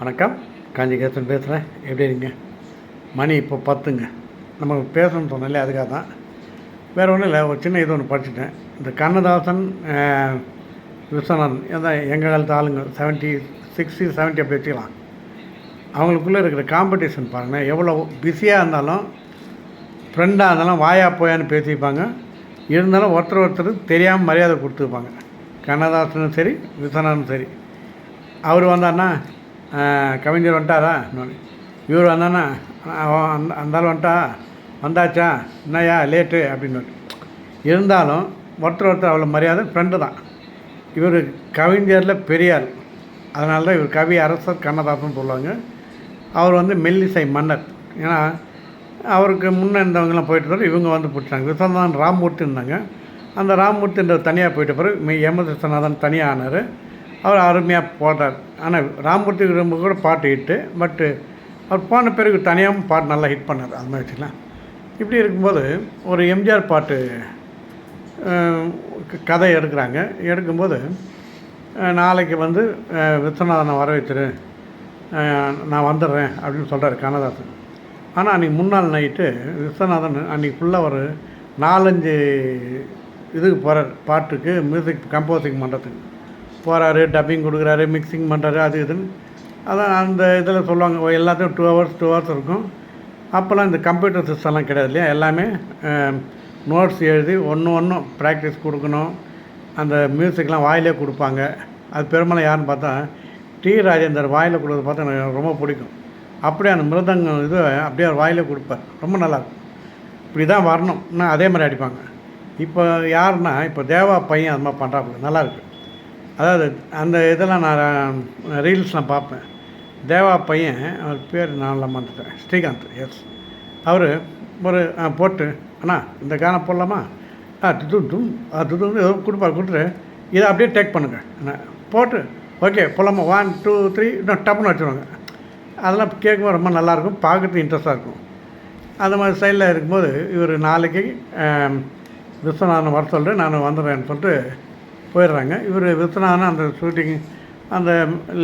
வணக்கம். காஞ்சி கேசன் பேசுகிறேன் எப்படி இருக்கீங்க? மணி இப்போ பத்துங்க. நம்ம பேசணும்னு சொன்னாலே அதுக்காக தான் வேறு ஒன்றும் இல்லை ஒரு சின்ன இது ஒன்று படிச்சுட்டேன். இந்த கண்ணதாசன் விஸ்வநாதன் அதான் எங்கள் காலத்து ஆளுங்க செவன்ட்டி சிக்ஸ்டி செவன்ட்டி அப்படி வச்சுக்கலாம். அவங்களுக்குள்ளே இருக்கிற காம்படிஷன் பாருங்கள் எவ்வளோ பிஸியாக இருந்தாலும் ஃப்ரெண்டாக இருந்தாலும் வாயா போயான்னு பேசிப்பாங்க. இருந்தாலும் ஒருத்தர் ஒருத்தர் தெரியாமல் மரியாதை கொடுத்துருப்பாங்க கண்ணதாசனும் சரி விஸ்வநாதனும் சரி. அவர் வந்தார்னா கவிஞர் வந்துட்டாரா? இவர் வந்தானா அந்த அந்த வந்துட்டா? வந்தாச்சா? என்னையா லேட்டு அப்படின்னு இருந்தாலும் ஒருத்தர் ஒருத்தர் அவ்வளோ மரியாதை ஃப்ரெண்டு தான். இவர் கவிஞரில் பெரியார். அதனால தான் இவர் கவி அரசர் கண்ணதாசன் சொல்லுவாங்க. அவர் வந்து மெல்லிசை மன்னர். ஏன்னா அவருக்கு முன்னே இருந்தவங்கலாம் போயிட்டு இருந்தாரு இவங்க வந்து பிடிச்சாங்க. விஸ்வநாதன் ராம்மூர்த்தி இருந்தாங்க அந்த ராம்மூர்த்தின்ற தனியாக போயிட்ட பிறகு மி எம் எஸ் விஸ்வநாதன் தனியாக ஆனார். அவர் அருமையாக போட்டார் ஆனால் ராம்மூர்த்தி ரொம்ப கூட பாட்டு ஹிட்டு. பட்டு அவர் போன பிறகு தனியாகவும் பாட்டு நல்லா ஹிட் பண்ணார் அது மாதிரி வச்சுக்கலாம். இப்படி இருக்கும்போது ஒரு எம்ஜிஆர் பாட்டு க- கதை எடுக்கிறாங்க. எடுக்கும்போது நாளைக்கு வந்து விஸ்வநாதனை வர வைத்துரு நான் வந்துடுறேன் அப்படின்னு சொல்கிறாரு கண்ணதாசன். ஆனால் அன்றைக்கி முன்னாள் நைட்டு விஸ்வநாதன் அன்றைக்கி ஃபுல்லாக ஒரு நாலஞ்சு இதுக்கு போகிறார் பாட்டுக்கு மியூசிக் கம்போசிங் பண்ணுறதுக்கு போகிறாரு டப்பிங் கொடுக்குறாரு மிக்சிங் பண்ணுறாரு அது இதுன்னு. அதான் அந்த இதில் சொல்லுவாங்க எல்லாத்தையும் டூ ஹவர்ஸ் டூ ஹவர்ஸ் இருக்கும். அப்போல்லாம் இந்த கம்ப்யூட்டர் சிஸ்டம்லாம் கிடையாது இல்லையா? எல்லாமே நோட்ஸ் எழுதி ஒன்று ஒன்றும் ப்ராக்டிஸ் கொடுக்கணும். அந்த மியூசிக்லாம் வாயிலே கொடுப்பாங்க. அது பெரும்பாலும் யாருன்னு பார்த்தா டி ராஜேந்தர் வாயில் கொடுக்குறது பார்த்தா எனக்கு ரொம்ப பிடிக்கும். அப்படியே அந்த மிருதங்கம் இது அப்படியே அவர் வாயிலே கொடுப்பார். ரொம்ப நல்லாயிருக்கும். இப்படி தான் வரணும். இன்னும் அதே மாதிரி அடிப்பாங்க. இப்போ யாருன்னா இப்போ தேவா பையன் அது மாதிரி பண்ணுறாப்புல நல்லாயிருக்கு. அதாவது அந்த இதெல்லாம் நான் ரீல்ஸ் நான் பார்ப்பேன். தேவா பையன் அவர் பேர் நான் மறந்துட்டேன். ஸ்ரீகாந்த் எஸ் அவர் ஒரு ஆ, போட்டு அண்ணா இந்த கானை போடலாமா? ஆ துது தும் ஆ துது ஏதோ கொடுப்பாரு கொடுத்துட்டு இதை அப்படியே டேக் பண்ணுங்க. போட்டு ஓகே போலாமா ஒன் டூ த்ரீ இன்னும் டப்புன்னு வச்சுருவாங்க. அதெல்லாம் கேட்கும்போது ரொம்ப நல்லாயிருக்கும் பார்க்கறதுக்கு இன்ட்ரெஸ்ட்டாக இருக்கும். அந்த மாதிரி சைடில் இருக்கும்போது இவர் நாளைக்கு விஸ்வநாதன் வர சொல்லிட்டு நான் வந்துடுறேன்னு சொல்லிட்டு போயிடுறாங்க. இவர் விஸ்வநாதன் அந்த ஷூட்டிங் அந்த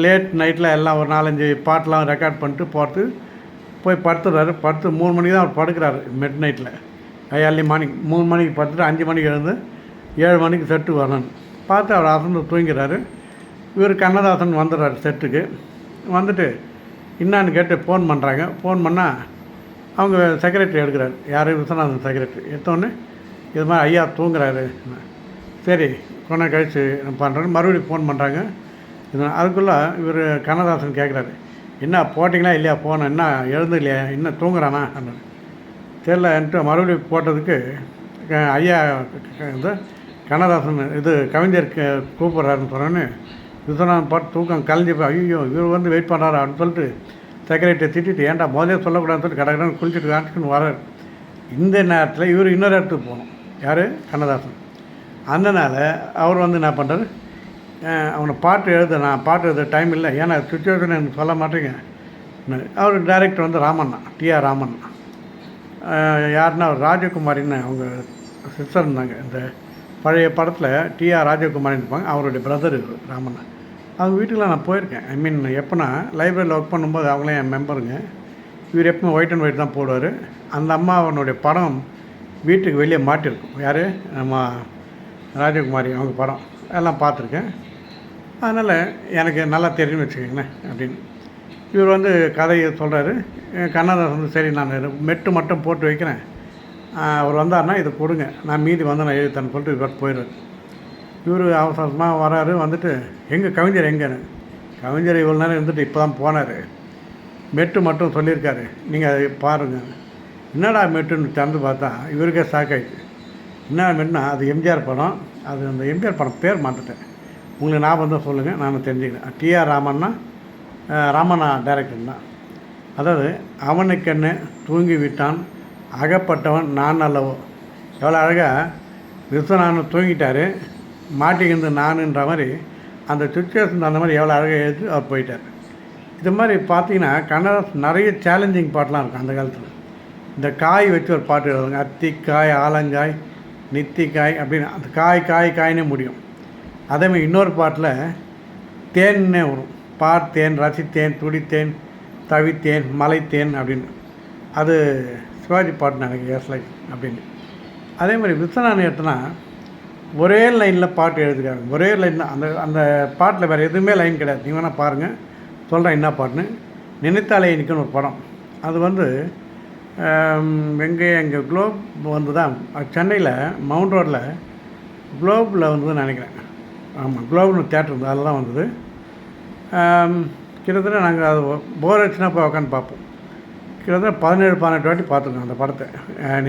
லேட் நைட்டில் எல்லாம் ஒரு நாலஞ்சு பாட்டெலாம் ரெக்கார்ட் பண்ணிட்டு போகிறது போய் படுத்துடுறாரு. படுத்து மூணு மணிக்கு தான் அவர் படுக்கிறாரு மிட் நைட்டில் ஏர்லி மார்னிங் மூணு மணிக்கு படுத்துட்டு அஞ்சு மணிக்கு எழுந்து ஏழு மணிக்கு செட்டு வரணும். பார்த்து அவர் அசந்து தூங்கிறாரு. இவர் கண்ணதாசன் வந்துடுறாரு செட்டுக்கு வந்துட்டு என்னான்னு கேட்டு ஃபோன் பண்ணுறாங்க ஃபோன் பண்ணால் அவங்க செக்ரட்டரி எடுக்கிறார். யார்? விஸ்வநாதன் செக்ரட்டரி எடுத்தோடனே இது மாதிரி ஐயா தூங்குறாரு. சரி கொஞ்ச கழித்து நான் பண்ணுறேன் மறுபடியும் ஃபோன் பண்ணுறாங்க அதுக்குள்ளே இவர் கண்ணதாசன் கேட்குறாரு என்ன போட்டிங்களா இல்லையா போனேன் என்ன எழுந்து இல்லையா? இன்னும் தூங்குறானா? அப்படின்னு. தெரிலன்ட்டு மறுபடியும் போட்டதுக்கு ஐயா வந்து கண்ணதாசன் இது கவிஞர் கூப்பிட்றாருன்னு சொன்னோன்னே விஸ்வநாதன் பாட்டு தூக்கம் கலைஞ்சி போய் ஐயோ இவர் வந்து வெயிட் பண்ணுறாரு அப்படின்னு சொல்லிட்டு செக்ரட்டரியை திட்டிட்டு ஏன்டா முதலே சொல்லக்கூடாதுன்னு சொல்லிட்டு கடற்கடன் குளிச்சுட்டு காட்டுக்குன்னு வரார் இந்த நேரத்தில் இவர் இன்னொரு இடத்துக்கு போகணும் யார்? கண்ணதாசன். அதனால் அவர் வந்து என்ன பண்ணுறாரு அவனை பாட்டு எழுத நான் பாட்டு எழுத டைம் இல்லை. ஏன்னா சுச்சுவேஷன் எனக்கு சொல்ல மாட்டேங்க. அவர் டைரக்டர் வந்து ராமண்ணா டிஆர் ராமண்ணா. யாருன்னா அவர் ராஜகுமாரின்னு அவங்க சிஸ்டர் இருந்தாங்க. இந்த பழைய படத்தில் டிஆர் ராஜகுமாரின்னு இருப்பாங்க. அவருடைய பிரதர் ராமண்ணா. அவங்க வீட்டுக்குலாம் நான் போயிருக்கேன். ஐ மீன் எப்போனா லைப்ரரியில் ஒர்க் பண்ணும்போது அவங்களே என் மெம்பருங்க இவர் எப்பவும் ஒயிட் அண்ட் ஒயிட் தான் போடுவார். அந்த அம்மா அவனுடைய படம் வீட்டுக்கு வெளியே மாட்டிருக்கும் யார்? நம்ம ராஜகுமாரி அவங்க படம். எல்லாம் பார்த்துருக்கேன். அதனால் எனக்கு நல்லா தெரியும்னு வச்சுக்கோங்களேன் அப்படின்னு. இவர் வந்து கதையை சொல்கிறாரு கண்ணதாசன் வந்து சரி நான் மெட்டு மட்டும் போட்டு வைக்கிறேன். அவர் வந்தார்னா இதை கொடுங்க. நான் மீதி வந்து நான் எழுதித்தரேன்னு சொல்லிட்டு இவர் போயிடுறாரு இவர் அவசரமாக வராரு வந்துட்டு எங்கே கவிஞர் எங்கேன்னு? கவிஞர் இவ்வளோ நேரம் இருந்துட்டு இப்போ தான் போனார். மெட்டு மட்டும் சொல்லியிருக்காரு. நீங்கள் அதை பாருங்கள் என்னடா மெட்டுன்னு திறந்து பார்த்தா? இவருக்கே ஷாக் ஆயிடுச்சு. என்ன மெட்டுனா அது எம்ஜிஆர் படம். அது அந்த எம்ஜிஆர் படம் பேர் மாற்றிட்டேன் உங்களுக்கு ஞாபகம் தான் சொல்லுங்கள் நான் தெரிஞ்சுக்கிறேன். டிஆர் ராமன்னா ராமண்ணா டைரக்டர் தான். அதாவது அவனுக்கென்ன தூங்கி விட்டான் அகப்பட்டவன் நான் அல்லவோ. எவ்வளோ அழகாக விஸ்வநாதன் தூங்கிட்டார் மாட்டிக்கிந்து நானுன்ற மாதிரி அந்த சுச்சுவேஷன் அந்த மாதிரி எவ்வளோ அழகாக எழுதி அவர் போயிட்டார். இது மாதிரி பார்த்தீங்கன்னா கண்ணதாசன் நிறைய சேலஞ்சிங் பாட்டெலாம் இருக்கும் அந்த காலத்தில். இந்த காய் வச்சு ஒரு பாட்டு எழுதுங்க காய் ஆலங்காய் நித்தி காய் அப்படின்னு அந்த காய் காய் காய்னே முடியும். அதேமாதிரி இன்னொரு பாட்டில் தேன்னே வரும். பார்த்தேன் ரசித்தேன் துடித்தேன் தவித்தேன் மலைத்தேன் அப்படின்னு. அது சிவாஜி பாட்டு எனக்கு எஸ் லைக் அப்படின்னு. அதே மாதிரி விஸ்வநாதன் எடுத்தனா ஒரே லைனில் பாட்டு எழுதிருக்காங்க. ஒரே லைன் தான் அந்த அந்த பாட்டில் வேறு எதுவுமே லைன் கிடையாது. நீங்கள் வேணால் பாருங்கள் சொல்கிறேன் என்ன பாட்டுன்னு. நினைத்தாலே இன்றைக்குன்னு ஒரு படம். அது வந்து எங்கே எங்கள் குளோப் வந்து தான் சென்னையில் மவுண்ட் ரோட்டில் குளோபில் வந்ததுன்னு நினைக்கிறேன். ஆமாம் குளோப்னு தேட்டர் இருந்தது அதில் தான் வந்தது கிட்டத்தட்ட நாங்கள் அது போர் அடிச்சுனா போய் உட்காந்து பார்ப்போம். கிட்டத்தட்ட பதினேழு பதினெட்டு வாட்டி பார்த்துருக்கோம் அந்த படத்தை.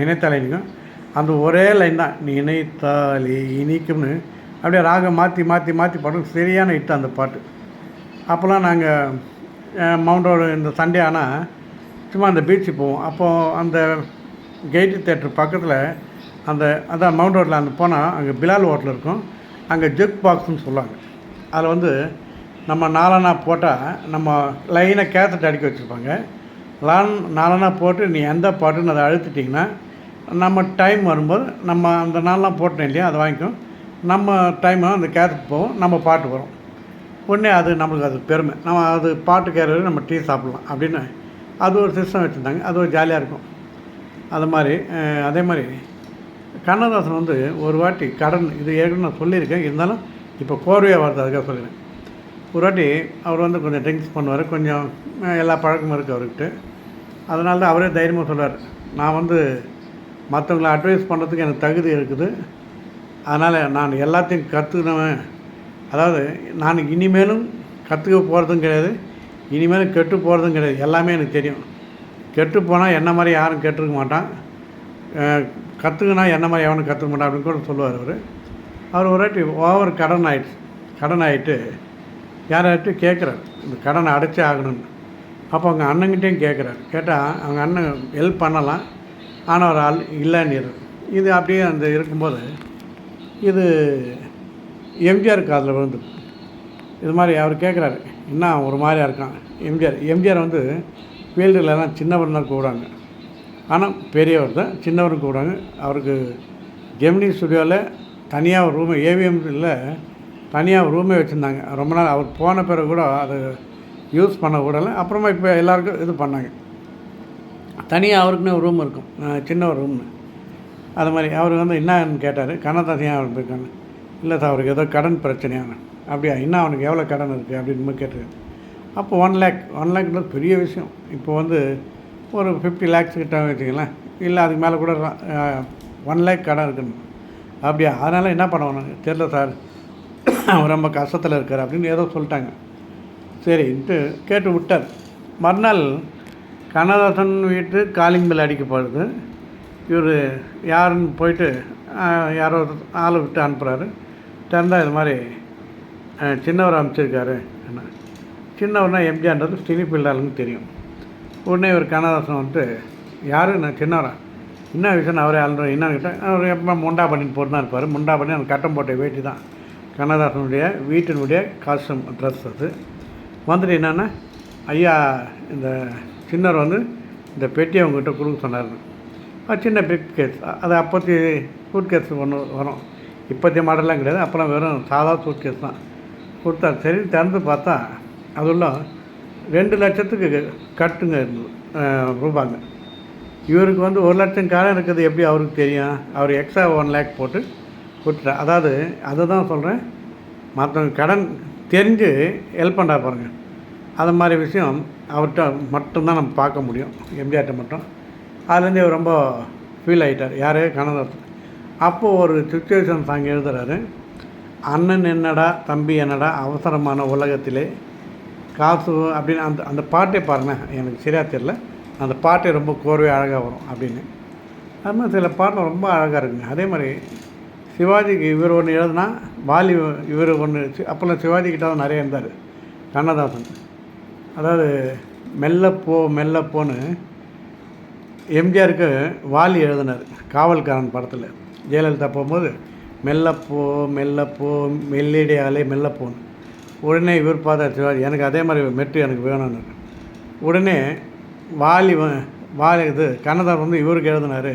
நினைத்தாலினிக்கும் அந்த ஒரே லைன் தான் நினைத்தாலே இனிக்கும்னு. அப்படியே ராகம் மாற்றி மாற்றி மாற்றி பாடும் சரியான ஹிட் அந்த பாட்டு. அப்போல்லாம் நாங்கள் மவுண்ட் ரோடு இந்த சண்டே ஆனால் சும்மா அந்த பீச்சுக்கு போவோம். அப்போது அந்த கெய்டி தேட்டர் பக்கத்தில் அந்த அதான் மவுண்ட் ரோட்டில் அந்த போனால் அங்கே பிலால் ஹோட்டல் இருக்கும். அங்கே ஜெக் பாக்ஸ்னு சொல்லுவாங்க. அதில் வந்து நம்ம நாலனா போட்டால் நம்ம லைனாக கேத்தட் அடிக்க வச்சுருப்பாங்க. லான் நாலனா போட்டு நீ எந்த பாட்டுன்னு அதை அழுத்திட்டிங்கன்னா நம்ம டைம் வரும்போது நம்ம அந்த நாளெலாம் போட்டோம் இல்லையா அதை வாங்கிக்கும் நம்ம டைம் அந்த கேத்தட் போகும். நம்ம பாட்டு வரும். உடனே அது நம்மளுக்கு அது பெருமை. நம்ம அது பாட்டு கேட்கறது நம்ம டீ சாப்பிட்லாம் அப்படின்னு அது ஒரு சிஸ்டம் வச்சுருந்தாங்க. அது ஒரு ஜாலியாக இருக்கும். அது மாதிரி அதே மாதிரி கண்ணதாசன் வந்து ஒரு வாட்டி கடன் இது ஏற்கனவே நான் சொல்லியிருக்கேன். இருந்தாலும் இப்போ கோர்வையாக வருது அதுக்காக சொல்லிடுறேன் ஒரு வாட்டி அவர் வந்து கொஞ்சம் ட்ரிங்க்ஸ் பண்ணுவார். கொஞ்சம் எல்லா பழக்கமும் இருக்குது அவர்கிட்ட அதனால தான் அவரே தைரியமாக சொல்லுவார் நான் வந்து மற்றவங்கள அட்வைஸ் பண்ணுறதுக்கு எனக்கு தகுதி இருக்குது. அதனால் நான் எல்லாத்தையும் கற்றுக்கினவன் அதாவது நான் இனிமேலும் கற்றுக்க போகிறதும் கிடையாது. இனிமேல் கெட்டு போகிறதும் கிடையாது. எல்லாமே எனக்கு தெரியும். கெட்டு போனால் என்ன மாதிரி யாரும் கெட்டுருக்க மாட்டான். கற்றுக்கினா என்ன மாதிரி எவனும் கற்றுக்க மாட்டான் அப்படின்னு கூட சொல்லுவார் அவர். அவர் ஒரு வாட்டி ஓவர் கடன் ஆகிடுச்சு கடன் ஆகிட்டு யாராட்டு கேட்குறாரு இந்த கடனை அடைச்சே ஆகணும்னு. அப்போ அவங்க அண்ணங்கிட்டையும் கேட்குறாரு. கேட்டால் அவங்க அண்ணன் ஹெல்ப் பண்ணலாம் ஆனால் ஒரு ஆள் இல்லைன்னு இது அப்படியே அந்த இருக்கும்போது இது எம்ஜிஆர் காதில் விழுந்து இது மாதிரி அவர் கேட்குறாரு என்ன ஒரு மாதிரியாக இருக்கான். எம்ஜிஆர் எம்ஜிஆர் வந்து ஃபீல்டுலலாம் சின்னவர் தான் கூப்பிடுவாங்க. ஆனால் பெரியவர் தான் சின்னவரும் கூப்பிடுவாங்க. அவருக்கு ஜெமினி ஸ்டுடியோவில் தனியாக ஒரு ரூமு ஏவிஎம்ல தனியாக ஒரு ரூமே வச்சுருந்தாங்க. ரொம்ப நாள் அவர் போன பிறகு கூட அதை யூஸ் பண்ண விடலை அப்புறமா இப்போ எல்லாருக்கும் இது பண்ணாங்க. தனியாக அவருக்குன்னு ஒரு ரூம் இருக்கும். சின்ன ஒரு ரூம்னு. அது மாதிரி அவர் வந்து என்னன்னு கேட்டார். கண்ணதாசன் அவர் போயிருக்காங்க? இல்லை சார் அவருக்கு ஏதோ கடன் பிரச்சனையான அப்படியா? இன்னும் அவனுக்கு எவ்வளோ கடன் இருக்குது அப்படின்னு கேட்டார் அப்போ ஒன் லேக் ஒன் லேக்ன்றது பெரிய விஷயம். இப்போ வந்து ஒரு ஃபிஃப்டி லேக்ஸ் கிட்ட வச்சுக்கலாம் இல்லை அதுக்கு மேலே கூட ஒன் லேக் கடன் இருக்குன்னு. அப்படியா? அதனால் என்ன பண்ணுவாங்க தெரில சார். அவர் ரொம்ப கஷ்டத்தில் இருக்கார் அப்படின்னு ஏதோ சொல்லிட்டாங்க. சரின்ட்டு கேட்டு விட்டார். மறுநாள் கண்ணதாசன் வீட்டு காலிங் அடிக்க அடிக்கப்படுது இவர் யாருன்னு போயிட்டு யாரோ ஆளை விட்டு அனுப்புகிறாரு திறந்தால் இது மாதிரி சின்னவர் அனுப்பிச்சிருக்காரு என்ன? சின்னவர்னா எம்ஜிஆர்ன்றது சினி பிள்ளாளுன்னு தெரியும். உடனே ஒரு கண்ணதாசன் வந்துட்டு யார்? நான் சின்னவரா? என்ன விஷயம்? அவரே ஆளுநர்? என்னன்னு கேட்டால் அவர் எப்போ முண்டா பண்ணிட்டு போட்டு தான் இருப்பார். முண்டா பண்ணி அந்த கட்டம் போட்ட வேட்டி தான். கண்ணதாசனுடைய வீட்டினுடைய காஸ்டியூம் ட்ரெஸ் அது. வந்துட்டு என்னென்னா ஐயா இந்த சின்னர் வந்து இந்த பெட்டியை அவங்ககிட்ட கொடுக்க சொன்னார். சின்ன பிக் கேஸ் அது அப்போத்தி சூட் கேஸ் ஒன்று வரும் இப்போத்திய மாடல்லாம் கிடையாது. அப்போலாம் வெறும் சாதா சூட் கேஸ் தான். கொடுத்தாரு. சரி திறந்து பார்த்தா அதெல்லாம் ரெண்டு லட்சத்துக்கு கட்டுங்க இருந்தது ரூபாங்க. இவருக்கு வந்து ஒரு லட்சம் காலம் இருக்கிறது எப்படி அவருக்கு தெரியும்? அவர் எக்ஸ்ட்ரா ஒன் லேக் போட்டு கொடுத்துட்டார். அதாவது அதை தான் சொல்கிறேன் மற்றவங்க கடன் தெரிஞ்சு ஹெல்ப் பண்ணுறா பாருங்கள் அது மாதிரி விஷயம் அவர்கிட்ட மட்டும்தான் நம்ம பார்க்க முடியும். எம்ஜிஆர்கிட்ட மட்டும். அதுலேருந்து இவர் ரொம்ப ஃபீல் ஆகிட்டார் யார்? கனதாசன் அப்போது ஒரு சுச்சுவேஷன் சாங் எழுதுறாரு. அண்ணன் என்னடா தம்பி என்னடா அவசரமான உலகத்திலே காசு அப்படின்னு அந்த அந்த பாட்டே பாருங்கள் எனக்கு சரியாக தெரில அந்த பாட்டே ரொம்ப கோர்வை அழகாக வரும் அப்படின்னு. அது மாதிரி சில பாட்டு ரொம்ப அழகாக இருக்குங்க. அதே மாதிரி சிவாஜிக்கு இவர் ஒன்று எழுதுனா வாலி இவர் ஒன்று அப்போல்லாம் சிவாஜி கிட்ட தான் நிறைய இருந்தார். கண்ணதாசன். அதாவது மெல்ல போ மெல்ல போன்னு எம்ஜிஆருக்கு வாலி எழுதினார் காவல்காரன் படத்தில். ஜெயலலிதா போகும்போது மெல்லப்போ மெல்லப்போ மெல்லிடையாலே மெல்லப்போன்னு உடனே இவர் பார்த்தா சிவாஜி எனக்கு அதே மாதிரி மெட்டு எனக்கு வேணும்னு. உடனே வாலி வாலி இது கண்ணதாசன் வந்து இவருக்கு எழுதினார்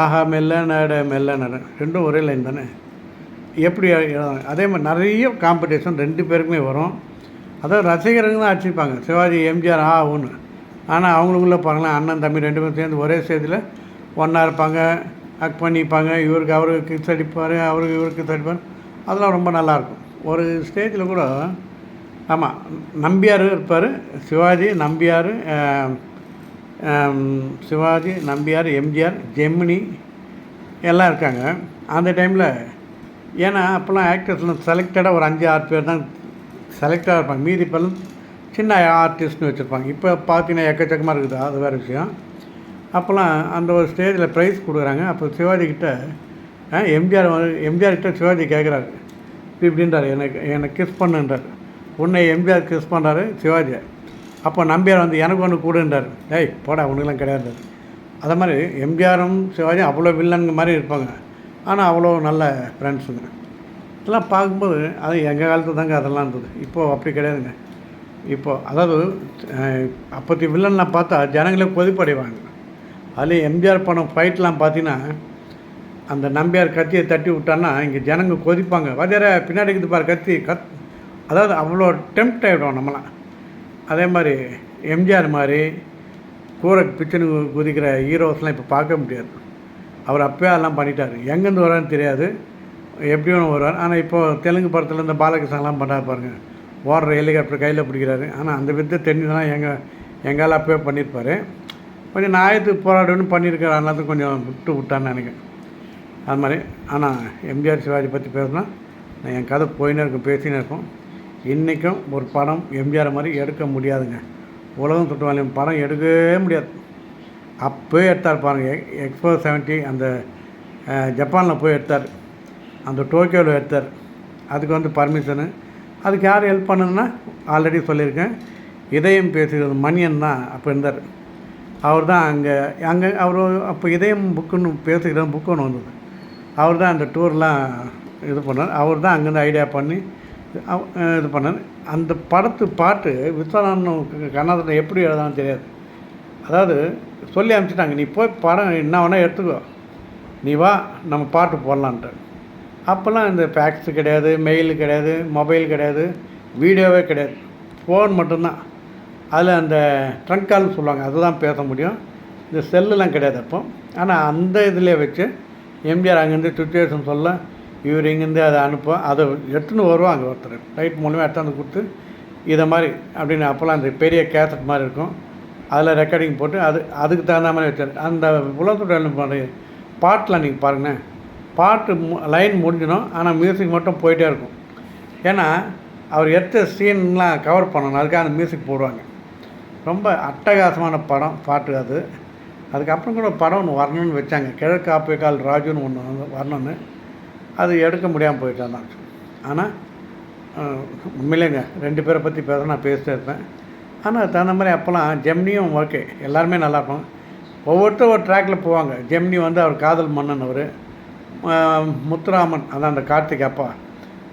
ஆஹா மெல்ல நட மெல்ல நட ரெண்டும் ஒரே லைன் தானே. எப்படி எழுதணும் அதே மாதிரி நிறைய காம்படிஷன் ரெண்டு பேருக்குமே வரும். அதாவது ரசிகருங்க தான் அடிச்சிருப்பாங்க. சிவாஜி எம்ஜிஆர் ஆ ஒன்று ஆனால் அவங்களுக்குள்ளே பாருங்களேன் அண்ணன் தம்பி ரெண்டு பேரும் சேர்ந்து ஒரே ஸ்டேஜில் ஒன்றா இருப்பாங்க. அக் பண்ணிப்பாங்க இவருக்கு அவருக்கு கிஸ் அடிப்பார் அவருக்கு இவருக்கு கிஸ் அடிப்பார் அதெல்லாம் ரொம்ப நல்லாயிருக்கும். ஒரு ஸ்டேஜில் கூட ஆமாம் நம்பியார் இருப்பார் சிவாஜி நம்பியார் சிவாஜி நம்பியார் எம்ஜிஆர் ஜெமினி எல்லாம் இருக்காங்க. அந்த டைமில் ஏன்னா அப்போல்லாம் ஆக்டர்ஸ்லாம் செலக்டடாக ஒரு அஞ்சு ஆறு பேர் தான் செலக்டாக இருப்பாங்க. மீதி இப்போல்லாம் சின்ன ஆர்டிஸ்ட்னு வச்சுருப்பாங்க. இப்போ பார்த்தீங்கன்னா எக்கச்சக்கமாக இருக்குது. அது வேறு விஷயம். அப்போல்லாம் அந்த ஒரு ஸ்டேஜில் ப்ரைஸ் கொடுக்குறாங்க. அப்போ சிவாஜி கிட்ட எம்ஜிஆர் எம்ஜிஆர் கிட்ட சிவாஜி கேட்குறாரு. இப்படின்றார் இப்படின்றாரு. எனக்கு எனக்கு கிஸ் பண்ணுன்றார். உன்னை எம்ஜிஆர் கிஸ் பண்ணுறாரு சிவாஜி அப்போ நம்பியார் வந்து எனக்கு ஒன்று கூடுன்றார். ஏய் போடா உனக்குலாம் கிடையாது. அதை மாதிரி எம்ஜிஆரும் சிவாஜியும் அவ்வளோ வில்லனுங்க மாதிரி இருப்பாங்க. ஆனால் அவ்வளோ நல்ல ஃப்ரெண்ட்ஸுங்க இதெல்லாம் பார்க்கும்போது அது எங்கள் காலத்து தாங்க அதெல்லாம் இருந்தது. இப்போது அப்படி கிடையாதுங்க. இப்போது அதாவது அப்போத்தி வில்லன்லாம் பார்த்தா ஜனங்களே கொதிப்படைவாங்க. அதுலேயும் எம்ஜிஆர் படம் ஃபைட்லாம் பார்த்தீங்கன்னா அந்த நம்பியார் கத்தியை தட்டி விட்டான்னா இங்கே ஜனங்க கொதிப்பாங்க. வாத்தியார பின்னாடி இருக்குது பார் கத்தி கத் அதாவது அவ்வளோ டெம்ப்ட் ஆகிடும் நம்மலாம். அதே மாதிரி எம்ஜிஆர் மாதிரி கூரை பிச்சனு குதிக்கிற ஹீரோஸ்லாம் இப்போ பார்க்க முடியாது. அவர் அப்போயே அதெல்லாம் பண்ணிட்டார். எங்கேருந்து வரான்னு தெரியாது. எப்படி ஒன்று வருவார். ஆனால் இப்போது தெலுங்கு படத்தில் இந்த பாலகிருஷ்ணன்லாம் பண்ணுறாரு பாருங்கள் ஓடுற ஹெலிகாப்டர் கையில் பிடிக்கிறாரு. ஆனால் அந்த வித்தை தெரிஞ்சுதான் எங்கள் எங்களால் அப்போயே பண்ணியிருப்பார் கொஞ்சம் நியாயத்துக்கு போராடணும்னு பண்ணியிருக்காரு. அதனால கொஞ்சம் விட்டு விட்டான்னு நினைக்கிறேன். அது மாதிரி. ஆனால் எம்ஜிஆர் சிவாஜி பற்றி பேசினா நான் என் கதை போயினே இருக்கும் பேசினே இருக்கும். இன்றைக்கும் ஒரு படம் எம்ஜிஆர் மாதிரி எடுக்க முடியாதுங்க. உலகம் சுற்றுவாளியம் படம் எடுக்கவே முடியாது. அப்போயே எடுத்தார் பாருங்கள் எக்ஸ்போ செவன்ட்டி அந்த ஜப்பானில் போய் எடுத்தார். அந்த டோக்கியோவில் எடுத்தார். அதுக்கு வந்து பர்மிஷனு அதுக்கு யார் ஹெல்ப் பண்ணுதுன்னா ஆல்ரெடி சொல்லியிருக்கேன். இதயம் பேசுகிறது மணியன் தான் அப்போ இருந்தார். அவர் தான் அங்கே அங்கே அவர் அப்போ இதயம் புக்குன்னு பேசுகிற புக்கு ஒன்று வந்தது. அவர் தான் அந்த டூர்லாம் இது பண்ணார். அவர் தான் அங்கேருந்து ஐடியா பண்ணி இது பண்ணார். அந்த படத்து பாட்டு விஸ்வநாதன் கண்ணாதனை எப்படி எழுதான்னு தெரியாது. அதாவது சொல்லி அனுப்பிச்சிட்டாங்க நீ போய் படம் என்ன வேணால் எடுத்துக்கோ. நீ வா நம்ம பாட்டு போடலான்ட்டு. அப்போல்லாம் இந்த ஃபேக்ஸு கிடையாது மெயில் கிடையாது மொபைல் கிடையாது வீடியோவே கிடையாது. ஃபோன் மட்டும்தான். அதில் அந்த ட்ரங்க் கால்னு சொல்லுவாங்க அதுதான் பேச முடியும். இந்த செல்லுலாம் கிடையாது அப்போ. ஆனால் அந்த இதில் வச்சு எம்ஜிஆர் அங்கேருந்து சுச்சுவேஷன் சொல்ல இவர் இங்கேருந்து அதை அனுப்ப அதை எடுத்துன்னு வருவாங்க ஒருத்தர். ரைட் மூலமாக எடுத்தாந்து கொடுத்து இதை மாதிரி அப்படின்னு அப்போல்லாம் அந்த பெரிய கேசட் மாதிரி இருக்கும். அதில் ரெக்கார்டிங் போட்டு அது அதுக்கு தகுந்த மாதிரி வச்சார். அந்த உலகத்தோட பாட்டில் நீங்கள் பாருங்கண்ணே பாட்டு லைன் முடிஞ்சிடும் ஆனால் மியூசிக் மட்டும் போயிட்டே இருக்கும். ஏன்னா அவர் எடுத்த சீன்லாம் கவர் பண்ணணும். அதுக்காக அந்த மியூசிக் போடுவாங்க. ரொம்ப அட்டகாசமான படம் பாட்டு அது. அதுக்கப்புறம் கூட படம் ஒன்று வரணும்னு வச்சாங்க. கிழக்கு ஆப்பிரிக்கால் ராஜுன்னு ஒன்று வரணும்னு. அது எடுக்க முடியாமல் போயிட்டான் தான் ஆனால் உண்மையிலேங்க ரெண்டு பேரை பற்றி பேச நான் பேசிட்டே இருப்பேன். ஆனால் தகுந்த மாதிரி அப்போல்லாம் ஜெம்னியும் ஓகே. எல்லாருமே நல்லா இருப்பாங்க. ஒவ்வொருத்தரும் ஒரு ட்ராக்கில் போவாங்க. ஜெம்னி வந்து அவர் காதல் மன்னன் அவர். முத்துராமன் அதான் அந்த கார்த்திக் அப்பா.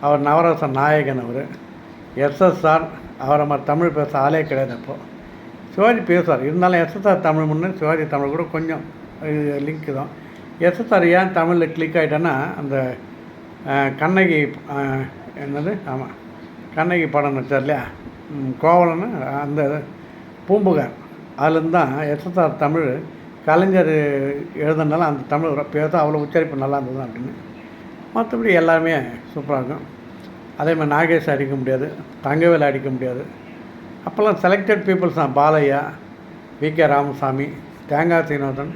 அவர் நவரச நாயகன் அவர். எஸ்எஸ்ஆர் அவரை மாதிரி தமிழ் பேச ஆளே கிடையாது அப்போ. சிவாஜி பேசுவார். இருந்தாலும் எஸ்எஸ்ஆர் தமிழ் முன்னே சிவாஜி தமிழ் கூட கொஞ்சம் லிங்க் தான். எஸ்எஸ்ஆர் ஏன் தமிழில் கிளிக் ஆகிட்டேன்னா அந்த கண்ணகி என்னது? ஆமாம் கண்ணகி படம் நடித்தார் இல்லையா? ம், கோவலன்னு அந்த பூம்புகார். அதுலேருந்து தான் எஸ்எஸ்ஆர் தமிழ் கலைஞர் எழுதுனால அந்த தமிழ் பேச அவ்வளோ உச்சரிப்பு நல்லா இருந்தது அப்படின்னு. மற்றபடி எல்லாமே சூப்பராக இருக்கும். அதே மாதிரி நாகேஷ் அடிக்க முடியாது. தங்கவேல் அடிக்க முடியாது. அப்போல்லாம் செலக்டட் பீப்புள்ஸ் தான். பாலையா வி. கே. ராமசாமி தேங்காய் சீனிவாசன்.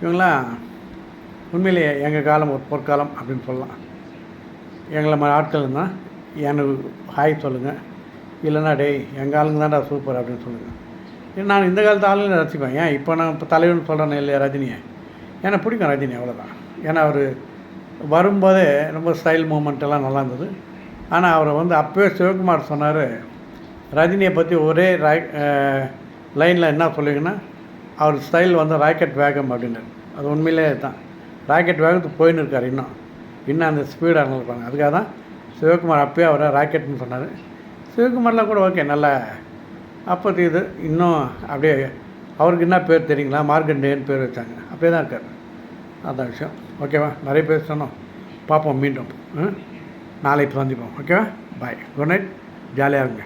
இவங்களாம் உண்மையிலேயே எங்கள் காலம் ஒரு பொற்காலம் அப்படின்னு சொல்லலாம். எங்களை மாதிரி ஆட்கள் தான் எனக்கு ஹாய் சொல்லுங்கள் இல்லைன்னா டேய் எங்கள் ஆளுங்க தான்டா சூப்பர் அப்படின்னு சொல்லுங்கள் நான் இந்த காலத்து ஆளுங்களை ரசிப்பேன். ஏன் இப்போ நான் இப்போ தலைவன் சொல்கிறேன் இல்லையா ரஜினியை? எனக்கு பிடிக்கும் ரஜினி அவ்வளோதான் ஏன்னா அவர் வரும்போதே ரொம்ப ஸ்டைல் மூமெண்ட் எல்லாம் நல்லா இருந்தது. ஆனால் அவரை வந்து அப்போவே சிவகுமார் சொன்னார் ரஜினியை பற்றி ஒரே ராய் லைனில் என்ன சொல்லுவீங்கன்னா அவர் ஸ்டைல் வந்து ராக்கெட் வேகம் அப்படின்னாரு. அது உண்மையிலே தான். ராக்கெட் வேகத்துக்கு போயின்னு இருக்கார் இன்னும். இன்னும் அந்த ஸ்பீடாக இருப்பாங்க அதுக்காக தான் சிவகுமார் அப்பயே அவரை ராக்கெட்னு சொன்னார். சிவகுமார்லாம் கூட ஓகே நல்ல அப்போது இது இன்னும் அப்படியே அவருக்கு என்ன பேர் தெரியுங்களா? மார்க்கண்டேன்னு பேர் வச்சாங்க. அப்படியே தான் இருக்கார். அதான் விஷயம். ஓகேவா நிறைய பேர் சொன்னோம். பார்ப்போம் மீண்டும். ம்? நாளைக்கு சந்திப்போம். ஓகேவா பாய் குட் நைட் ஜாலியாக இருங்க.